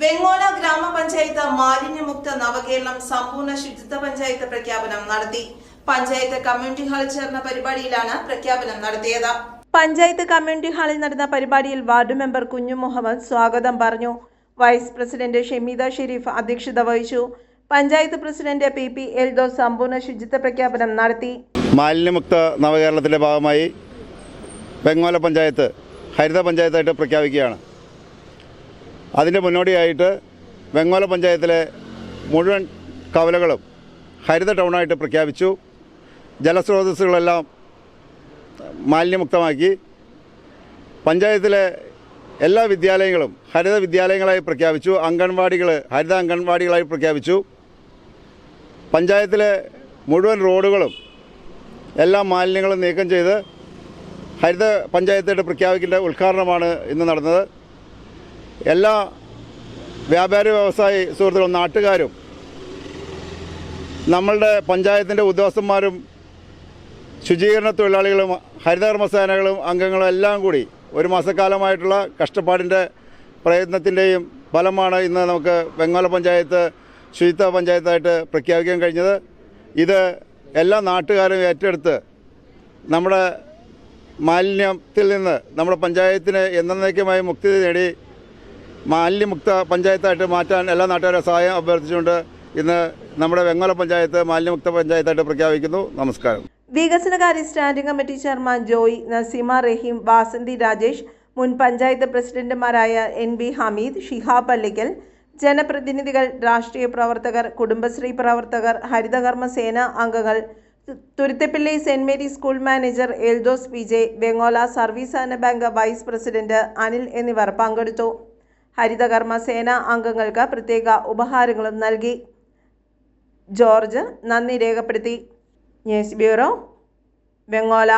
വെങ്ങോല ഗ്രാമപഞ്ചായത്ത് മാലിന്യമുക്ത നവകേരളം സമ്പൂർണ ശുചിത്വ പഞ്ചായത്ത് പ്രഖ്യാപനം നടത്തി. പഞ്ചായത്ത് കമ്മ്യൂണിറ്റി ഹാളിൽ ചേർന്ന പരിപാടിയിലാണ് പ്രഖ്യാപനം നടത്തിയത്. പഞ്ചായത്ത് കമ്മ്യൂണിറ്റി ഹാളിൽ നടന്ന പരിപാടിയിൽ വാർഡ് മെമ്പർ കുഞ്ഞു മുഹമ്മദ് സ്വാഗതം പറഞ്ഞു. വൈസ് പ്രസിഡന്റ് ഷെമീദ ഷെരീഫ് അധ്യക്ഷത വഹിച്ചു. Panchayat president P P Eldhose സമ്പൂർണ ശുചിത്വ പ്രഖ്യാപനം നടത്തി. മാലിന്യമുക്ത നവകേരളത്തിന്റെ ഭാഗമായി വെങ്ങോല പഞ്ചായത്ത് ഹരിത പഞ്ചായത്തായിട്ട് പ്രഖ്യാപിക്കുകയാണ്. അതിന്റെ മുന്നോടിയായിട്ട് വെങ്ങോല പഞ്ചായത്തിലെ മുഴുവൻ കവലകളും ഹരിത ടൗണായിട്ട് പ്രഖ്യാപിച്ചു. ജലസ്രോതസ്സുകളെല്ലാം മാലിന്യമുക്തമാക്കി. പഞ്ചായത്തിലെ എല്ലാ വിദ്യാലയങ്ങളും ഹരിത വിദ്യാലയങ്ങളായി പ്രഖ്യാപിച്ചു. അംഗൻവാടികൾ ഹരിത അംഗൻവാടികളായി പ്രഖ്യാപിച്ചു. പഞ്ചായത്തിലെ മുഴുവൻ റോഡുകളും എല്ലാ മാലിന്യങ്ങളും നീക്കം ചെയ്ത് ഹരിത പഞ്ചായത്തായിട്ട് പ്രഖ്യാപിക്കേണ്ട ഉദ്ഘാടനമാണ് ഇന്ന് നടന്നത്. എല്ലാ വ്യാപാരി വ്യവസായി സുഹൃത്തുക്കളും നാട്ടുകാരും നമ്മളുടെ പഞ്ചായത്തിന്റെ ഉദ്യോഗസ്ഥന്മാരും ശുചീകരണ തൊഴിലാളികളും ഹരിതകർമ്മസേനകളും അംഗങ്ങളും എല്ലാം കൂടി ഒരു മാസക്കാലമായിട്ടുള്ള കഷ്ടപ്പാടിന്റെ പ്രയത്നത്തിന്റെയും ഫലമാണ് ഇന്ന് നമുക്ക് വെങ്ങോല പഞ്ചായത്ത് ശുചിത്വ പഞ്ചായത്തായിട്ട് പ്രഖ്യാപിക്കാൻ കഴിഞ്ഞത്. ഇത് എല്ലാ നാട്ടുകാരും ഏറ്റെടുത്ത് നമ്മുടെ മാലിന്യത്തിൽ നിന്ന് നമ്മുടെ പഞ്ചായത്തിന് എന്നേക്കുമായി മുക്തി നേടി മാലിന്യമുക്ത പഞ്ചായത്തായിട്ട് മാറ്റാൻ എല്ലാ നാട്ടുകാരുടെ സഹായം അഭ്യർത്ഥിച്ചുകൊണ്ട് ഇന്ന് നമ്മുടെ വെങ്ങോല പഞ്ചായത്ത് മാലിന്യമുക്ത പഞ്ചായത്തായിട്ട് പ്രഖ്യാപിക്കുന്നു. നമസ്കാരം. വികസനകാര്യ standing committee chairman Joy Naseema Raheem Vasanthi Rajesh മുൻ പഞ്ചായത്ത് പ്രസിഡന്റുമാരായ എൻ ബി ഹമീദ് ഷിഹാബ് പള്ളിക്കൽ ജനപ്രതിനിധികൾ രാഷ്ട്രീയ പ്രവർത്തകർ കുടുംബശ്രീ പ്രവർത്തകർ ഹരിതകർമ്മ സേന അംഗങ്ങൾ Thuruthippilly Saint Mary school manager Eldhose P J Vengola service bank vice president Anil എന്നിവർ പങ്കെടുത്തു. ഹരിതകർമ്മ സേന അംഗങ്ങൾക്ക് പ്രത്യേക ഉപഹാരങ്ങളും നൽകി. ജോർജ് നന്ദി രേഖപ്പെടുത്തി. News bureau Vengola